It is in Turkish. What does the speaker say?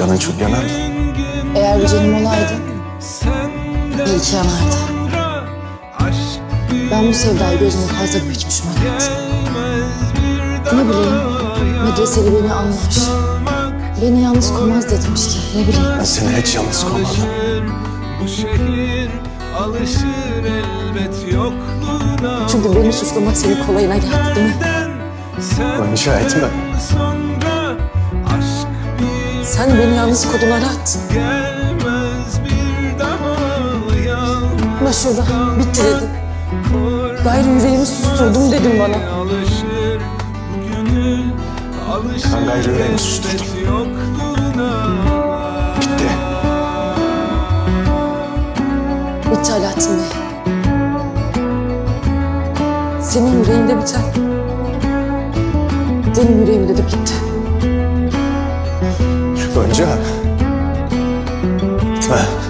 Canın çok yanar mı? Eğer bir canım olaydı belki yanardı. Ben bu sevdayı gözüme fazla büyütmüşüm hayatım. Ne bileyim medreseli beni anlar. Beni yalnız koymaz dedim işte ne bileyim. Ben seni hiç yalnız koymadım. Bu şehir alışır elbet yokluğuna Çünkü beni suçlamak senin kolayına geldi değil mi? Sen Gonca etme. Sen beni yalnız kodunlara attın. gelmez bir daha yalnız şurada bitti dedin. Gayrı yüreğimi susturdum dedim bana. alışır gönül alışır Ben gayrı yüreğimi susturdum. Bitti. Bitti Alaaddin Bey. Senin yüreğinde biter. Benim yüreğimde de bitti. 君安怎